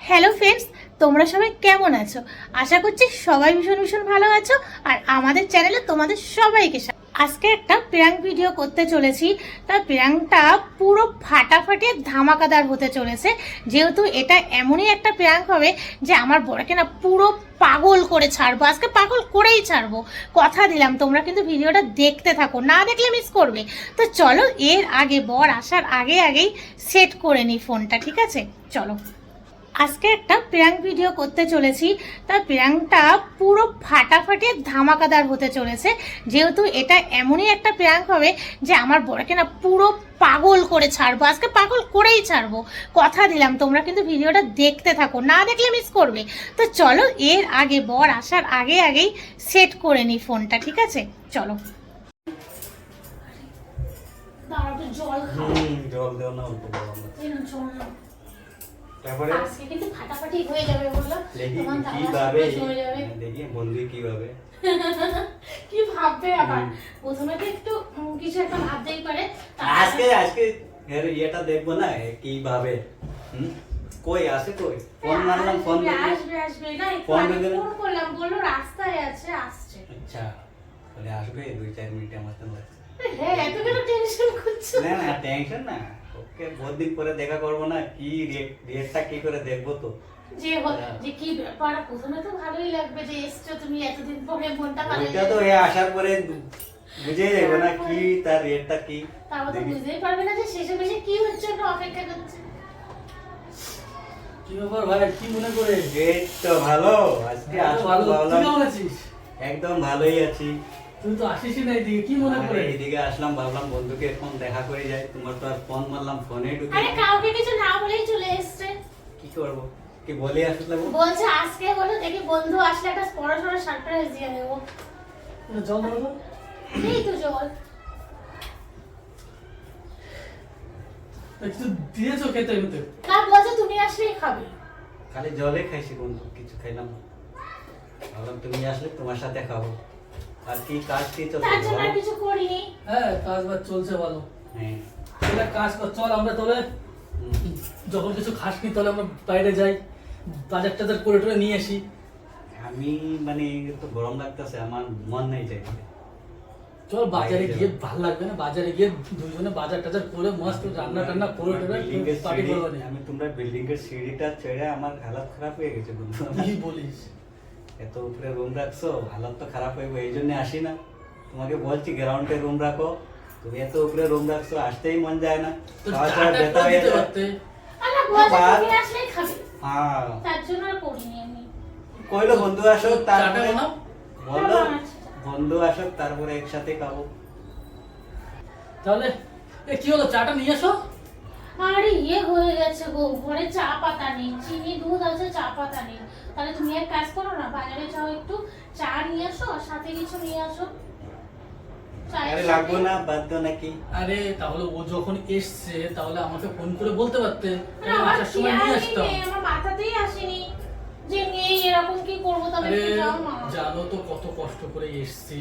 Hello friends তোমরা সবাই কেমন আছো? আশা করছি সবাই ভীষণ ভীষণ ভালো আছো, আর আমাদের চ্যানেলে তোমাদের সবাইকে স্বা- আজকে একটা প্র্যাঙ্ক ভিডিও করতে চলেছি। তার প্র্যাঙ্কটা পুরো ফাটাফাটি ধামাকাদার হতে চলেছে। যেহেতু এটা এমনই একটা প্র্যাঙ্ক হবে যে আমার বড়কে না পুরো পাগল করে ছাড়বো। আজকে পাগল করেই ছাড়বো। কথা দিলাম, তোমরা কিন্তু ভিডিওটা দেখতে থাকো, না দেখলে মিস করবে। তো চলো, এর আগে বর আসার আগে আগেই সেট করে নিই ফোনটা ঠিক আছে? চলো। আজকে একটা প্র্যাঙ্ক ভিডিও করতে চলেছি। তার প্র্যাঙ্কটা পুরো ফাটাফাটি ধামাকাদার হতে চলেছে। যেহেতু এটা এমনই একটা প্র্যাঙ্ক হবে যে আমার বড়কে না পুরো পাগল করে ছাড়বো। আজকে পাগল করেই ছাড়বো। কথা দিলাম তোমরা কিন্তু ভিডিওটা দেখতে থাকো না দেখলে মিস করবে। তো চলো এর আগে বর আসার আগে আগেই সেট করে নিই ফোনটা ঠিক আছে? চলো। জল জল দেও না অল্প গরম আছে। জল তারপরে? আজকে কিন্তু ফাটাফাটি হয়ে যাবে বলল। তোমার কীভাবে দেখি বন্ধু কীভাবে কি ভাববে আবার? প্রথমে তো একটু কিছু একটা ভাবতেই পারে। আজকে আজকে এর ইয়েটা দেখব না কীভাবে কই আছে কই? ফোন মারলাম ফোন আসবে, আসবে না ফোন ফোন করলাম বলল রাস্তায় আছে আসছে। আচ্ছা তাহলে আসবে দুই চার মিনিট আমার লাগছে হ্যাঁ এত কেন টেনশন করছ? না না টেনশন না। ওকে বহুত দিন পরে দেখা করব না কি রিয়েক্টটা কি করে দেখব তো? যে হ্যাঁ। যে কি ব্যাপার প্রথমে তো ভালোই লাগবে যে এসছো তুমি এতদিন পরে মনটা ভালো ওইটা তো এ আসার পরে বুঝে যাব না কি তার রিয়েক্টটা কি। তারপর তো বুঝতেই পারবে না যে শেষে বেশি কি হচ্ছে একটু অপেক্ষা করছে। কি ব্যাপার ভাই কি মনে করে? এই তো ভালো আজকে হ্যাঁ, ভালো। একদম ভালোই আছি। তুই তো আসিসই না এদিকে কি মনে করে? এইদিকে আসলাম ভাবলাম বন্ধুকে এখন দেখা করে যাই। তোমার তো আর ফোন মারলাম ফোনে ঢুকে আরে কাউকে কিছু না বলেই চলে এসছে। কি করব? কি বলে আসলে বলছে আজকে হলো দেখি বন্ধু আসলে একটা বড় সড়ো সারপ্রাইজ দিয়ে দেবো জল ধরো তো। এই তো জল। কিছু দিয়েছ খেতে বলছে তুমি আসলেই খাবে। খালি জলে খাইছি বন্ধু কিছু খাইলাম না। ভাবলাম তুমি আসলে তোমার সাথে খাব। আর কি কাজ কি চলছে তার জন্য কিছু করিনি। হ্যাঁ কাজ বাজ চলছে ভালো। হ্যাঁ। তাহলে কাজ কর চল আমরা যখন কিছু খাস নি তাহলে আমরা বাইরে যাই বাজার টাজার করে টরে নিয়ে আসি। আমি মানে তো গরম লাগতেছে আমার মন নেই যাইতে। চল বাজারে গিয়ে। ভালো লাগবে না বাজারে গিয়ে দুজনে বাজার টাজার করে মস্ত রান্না টান্না করে টরে পার্টি করব আমি তোমরা বিল্ডিং এর সিঁড়িটা ছেড়ে আমার হালাত খারাপ হয়ে গেছে বন্ধু। কি বলিস? এত উপরে রুম রাখছো হালাত তো খারাপ হইব এই জন্য আসি না। তোমাকে বলছি গ্রাউন্ডে রুম রাখো। তুমি এত উপরে রুম রাখছো আসতেই মন যায় না। ব্যথা হয়ে হ্যাঁ। কইলো বন্ধু আসো তারপরে বানাচ্ছি। বন্ধু আসো তারপরে একসাথে খাব। তাহলে কি হলো? চাটা নিয়ে এসো আরে ইয়ে হয়ে গেছে গো ঘরে চা পাতা নেই চিনি দুধ আছে চা পাতা নেই। তাহলে তুমি এক কাজ করো না বাজারে যাও একটু চা নিয়ে আসো আর সাথে কিছু নিয়ে আসো। আরে লাগবো না বাধ্য নাকি? আরে তাহলে ও যখন এসছে তাহলে আমাকে ফোন করে বলতে পারতে। আরে আমার আসার সময় নিয়ে আসতাম। আমার মাথাতেই আসেনি যে নেই এরকম কি করব তাহলে যাও জানো তো কত কষ্ট করে এসছি।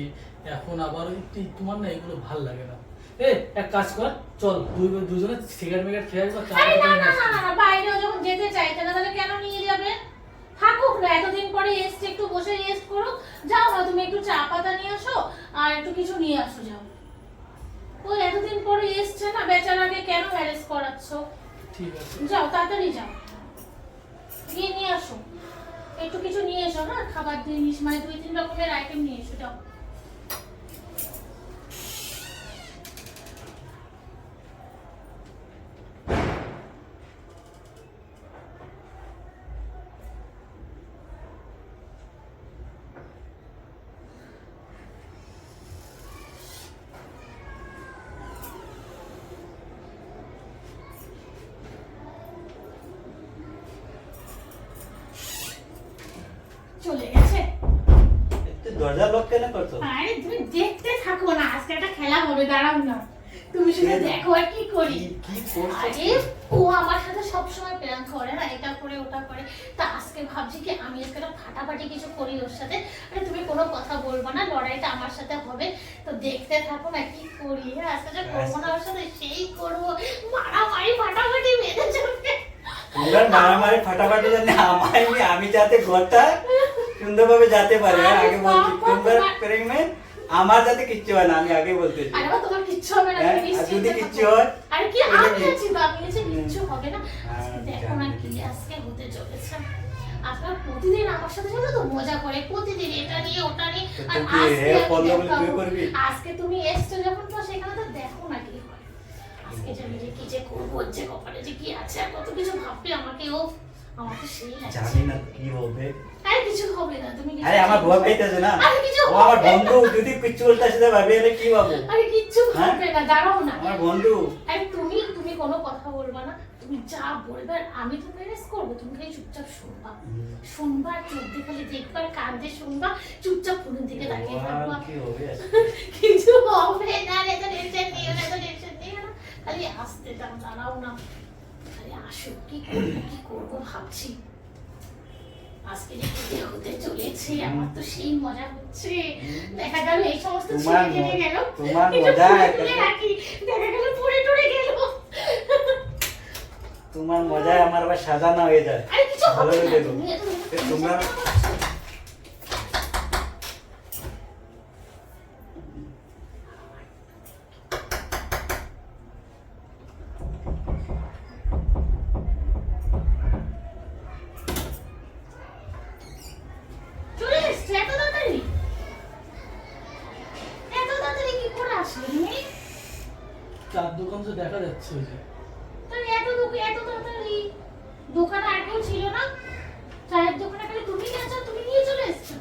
এখন আবার একটু তোমার না এগুলো ভালো লাগে না। এ এক কাজ কর চল দুই দুজনে সিগারেট মিগারেট খেয়ে আসব চা আরে না না না না, না যখন যেতে চাইছে না তাহলে কেন নিয়ে যাবে? থাকুক না এতদিন পরে এসছে একটু বসে রেস্ট করো যাও না তুমি একটু চা পাতা নিয়ে আসো আর একটু কিছু নিয়ে আসো যাও। ও এতদিন পরে এসছে না বেচারাকে কেন ম্যারেজ করাচ্ছ? ঠিক আছে। যাও তাড়াতাড়ি যাও। গিয়ে নিয়ে আসো। একটু কিছু নিয়ে এসো হ্যাঁ? খাবার জিনিস মানে দুই তিন রকমের আইটেম নিয়ে এসো যাও চলে গেছে তুই দরজা লক কেন করছ? আরে তুমি দেখতে থাকো না আজকে একটা খেলা হবে দাঁড়াও না। তুমি শুধু দেখো আর কি করি। কি করছ? ও আমার সাথে সবসময় প্ল্যান করে না এটা করে ওটা করে। তা আজকে ভাবছি কি আমি আজকে একটা ফাটাফাটি কিছু করি ওর সাথে। আরে তুমি কোনো কথা বলব না লড়াইটা আমার সাথে হবে। তো দেখতে থাকো না কি করি। হ্যাঁ আজকে যে করব না ওর সাথে সেই করব। মারামারি ফাটাফাটি বেঁধে যাবে। মারামারি ফাটাফাটি জন্য আমায় আমি যাতে ঘরটা সুন্দরভাবে যেতে পারি হ্যাঁ, আগে বলছি তোমরা প্রেমে আমার যাতে কিচ্ছু হয় না আমি আগে বলতেছি আরে তোমার কিচ্ছু হবে না হ্যাঁ, যদি কিচ্ছু হয়, আরে কি আমি? আছি আমি আছি কিচ্ছু হবে না। হ্যাঁ, দেখো না কি আজকে হতে চলেছে। আপনার প্রতিদিন আমার সাথে সাথে তো মজা করে প্রতিদিন এটা নিয়ে ওটা নিয়ে আর আজকে তুই করবি? আজকে তুমি এসছো যখন তো সেখানে তো দেখো না কি হয়। আজকে জানি যে কি যে করব যে কপালে যে কি আছে কত কিছু ভাববে আমাকে ও আমার তো সেই লাগছে জানি না কি হবে আরে কিছু হবে না তুমি আরে আমার ভয় চিন্তা- না। আরে কিছু ও আমার বন্ধু যদি কিচ্ছু বলতে আসে ভাবি এলে কি পাবো আরে কিচ্ছু হ্যাঁ? হবে না দাঁড়াও না। আমার বন্ধু। আরে তুমি তুমি কোনো কথা বলবা না। তুমি যা বলবে আমি তো ম্যানেজ করব। তুমি খালি চুপচাপ শুনবা। শুনবা চোখ দিয়ে খালি দেখবা কান দিয়ে শুনবা চুপচাপ ফোনের দিকে তাকিয়ে থাকবা। কি হবে? কিছু হবে না রে তো টেনশন নিও না। তো টেনশন নিও না খালি আসতে দাও দাঁড়াও না। খালি আসো কি করব কি করব ভাবছি। আজকে যে হতে চলেছে আমার তো সেই মজা হচ্ছে। দেখা গেল এই সমস্ত তোমার ছেড়ে গেল। তোমার মজা তুলে রাখি। দেখা গেল পড়ে টরে গেল। তোমার মজায় আমার আবার সাজানো হয়ে যায়। ভালো হয়ে গেল তোমরা যাচ্ছে তাহলে এত দোক এত তাড়াতাড়ি দোকানে আগেও ছিল না? চায়ের দোকানে খালি তুমি গেছো তুমি নিয়ে চলে এসছো।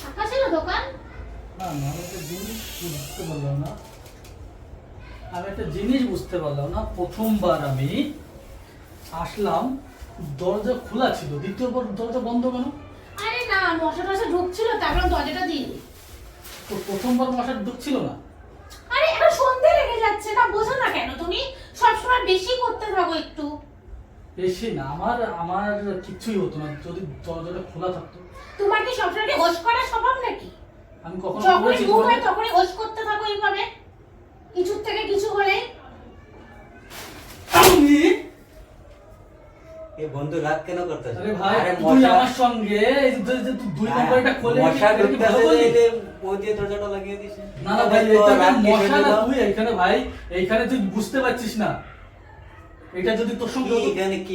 ফাঁকা ছিল দোকান? না না আমি একটা জিনিস বুঝতে পারলাম না। আমি একটা জিনিস বুঝতে পারলাম না। প্রথমবার আমি আসলাম দরজা খোলা ছিল। দ্বিতীয়বার দরজা বন্ধ কেন? আরে না মশা টশা ঢুকছিল তারপর দরজাটা দিয়ে। তো প্রথমবার মশা ঢুকছিল না? আরে এখন সন্ধে লেগে যাচ্ছে না বোঝো না কেন তুমি? সবসময় বেশি করতে থাকো একটু। বেশি না আমার আমার কিছুই হতো না যদি দরজাটা খোলা থাকতো। তোমার কি সবসময় হোস করা স্বভাব নাকি? আমি কখনো যখনই ঘুম হয় তখনই হোস করতে থাকো এইভাবে। কিছুর থেকে কিছু হলে এই বন্ধু রাগ কেন করতেছে? আরে ভাই তুই আমার সঙ্গে এই যে- যে তুই দুই হ্যাঁ, নম্বরটা খোলে মশা ঢুকতেছে? ও দিয়ে দরজাটা লাগিয়ে দিছে। না না ভাই এটা মশা না তুই এখানে ভাই এইখানে তুই বুঝতে পারছিস না। এটা যদি তোর সঙ্গে কি এখানে কি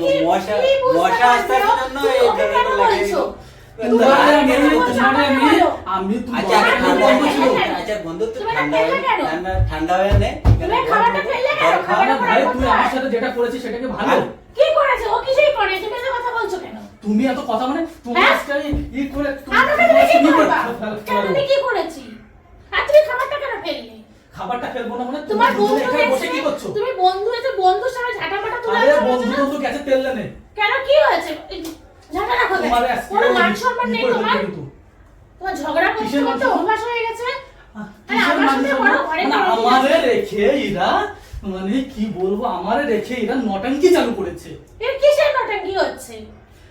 বলব? মশা মশা আসতে পারছ? জন্য এই দরজাটা লাগিয়ে আচ্ছা ঠান্ডা হয়ে ফেললে কেন? বন্ধু তো তুমি ঠান্ডা ফেললে কেন? ঠান্ডা ঠান্ডা নে। তুমি খাবারটা ফেললে কেন? ধর খা। আরে খাবার ভাই তুই আমার সাথে যেটা করেছিস সেটাকে ভালো। তুমি এত কথা বলছো কেন? তুমি এত কথা মানে তুমি হ্যাঁ? আজকে ই করে তুমি কি করেছি? আর তুমি খাবারটা কেন ফেললে? খাবারটা ফেলব না মানে তোমার তুমি বন্ধু এখানে বসে কি করছ? তুমি বন্ধু এসে বন্ধুর সাথে ঝাঁটাপাটা তুলে আরে বন্ধু না? বন্ধু গেছে তেল লেনে কেন কি হয়েছে? ঝাঁটা রাখো তোমার কোনো মান সম্মান নেই তোমার? তোমার ঝগড়া করতে করতে অভ্যাস হয়ে গেছে? আমারে রেখে এরা মানে কি বলব আমারে রেখে এরা নটাঙ্কি চালু করেছে। এর কিসের নটাঙ্কি হচ্ছে?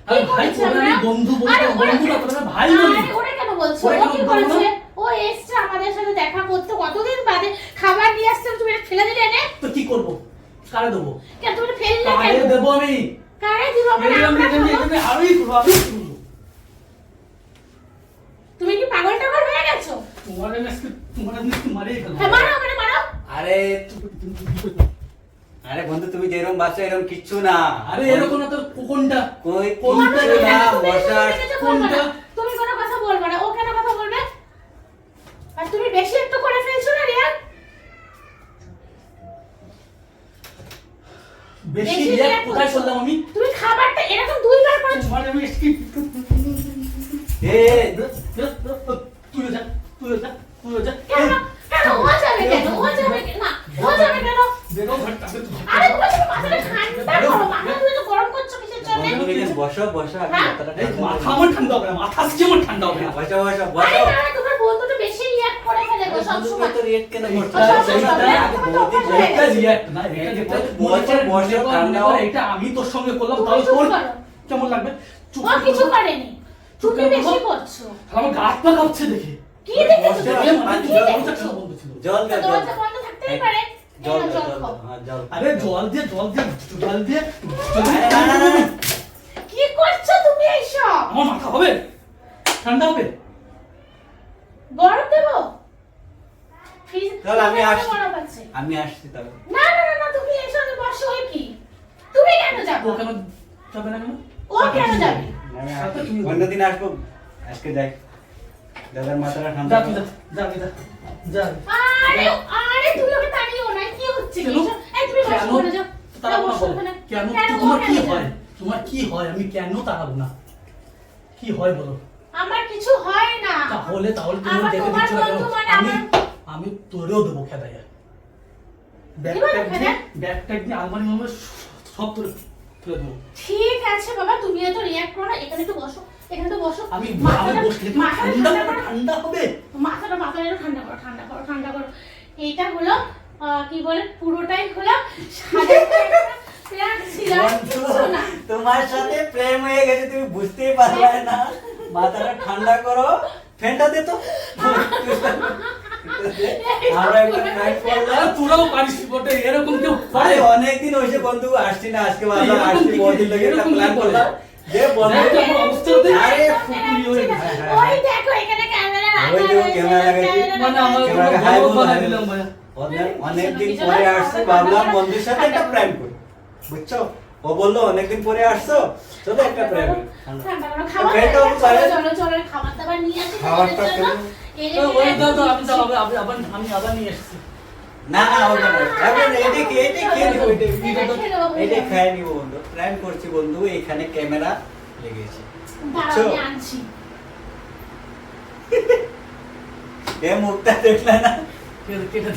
আরে ভাই আমি বন্ধু বলতে বন্ধু না আমি ভাই বলি। আরে ওরা কেন বলছো? ও কি করেছে ও এসছে আমাদের সাথে দেখা করতে। কতদিন বাদে খাবার নিয়ে আসছে তুমি এটা ফেলে দিলে এনে? তো কি করব? কারে দেবো? কেন তুমি ফেললে কেন? দেবো আমি? কারে দিব? আমি আরোই করব আমি করব তুমি কি পাগল টাগল হয়ে গেছো? তোমার আমি আজকে তোমার আমি আজকে মারিয়ে ফেলব হ্যাঁ মারো মানে মারো। আরে আরে বন্ধু তুমি যেরকম বাচ্চা এরকম কিচ্ছু না। আরে এরকম না তোর কোনটা? কোনটা না না। কোনটা? এটা আমি তোর সঙ্গে করলাম তাহলে তোর কেমন লাগবে? চুপ কিছু বসো। করেনি। তুমি বেশি করছ। আমার গা পা কাঁপছে দেখে। কি দেখেছ? জল জল দরজা বন্ধ থাকতেই পারে। জল জল। দাও, হ্যাঁ, জল আরে জল দিয়ে জল দিয়ে জল দিয়ে। কি করছ তুমি এইসব? আমার মাথা হবে? ঠান্ডা হবে? বরফ দেবো? আমি আসছি। আমি আসছি তবে না কি? তুমি কেন যাবে? ও কেন যাবে না কেন ও কেন যাবে। তুমি- অন্যদিন আসব? আজকে যাই। দাদার মাথাটা ঠান্ডা যা যা যা আরে আরে তুমি ওকে তাড়িও না। কি হচ্ছে? কি কেন? এই তুমি বসো কেন যাও। তাড়াবো না তোমার কি হয়? তোমার কি হয়? আমি কেন তাড়াবো না? কি হয় বলো? আমার কিছু হয় না। তাহলে তুমি দেখে দিচ্ছ মানে আমি আমি তোরেও দেবো খেদাইয়া। দিয়ে আলমারি সব দেবো। ঠিক আছে বাবা তুমি এত রিয়াক্ট করো না এখানে একটু বসো এখানে তো বসো। আমি আমি বসলে ঠান্ডা ঠান্ডা হবে ঠান্ডা হবে। মাথাটা মাথাটা ঠান্ডা করো ঠান্ডা করো ঠান্ডা করো। এইটা হলো কি বলে পুরোটাই হলো তোমার সাথে প্রেম হয়ে গেছে তুমি বুঝতেই পারবে না। মাথাটা ঠান্ডা করো। ফ্যানটা দে তো। তোরাও পারিস বটে এরকম কেউ পারে? অনেকদিন হয়েছে বন্ধু আসছি না আজকে ভাবলাম এরকম আসছি কি- বহুদিন লেগে একটা প্ল্যান? করলাম। যে বন্ধু অবস্থা। আরে ফুকুরি হয়ে ওই দেখো এখানে ক্যামেরা রাখা ক্যামেরা লাগাইছি। মানে আমার হাই বলো, দিলাম অনেকদিন কিছু না, পরে আসছে ভাবলাম বন্ধুর সাথে একটা। প্র্যাঙ্ক করি। বুঝছ? ও বলল অনেকদিন পরে আসছো চলো একটা করো, খাবার খাবার দাবার নিয়ে আসি খাবারটা না না হবে না এখন এটাই খেয়ে এটাই খেয়ে নিবো এটা খেয়ে নেব, এটাই যাবে। খেয়ে নিবো বন্ধু প্ল্যান করছি বন্ধু এখানে ক্যামেরা লেগেছে বুঝছ? এ মুখটা দেখলে না কেটে।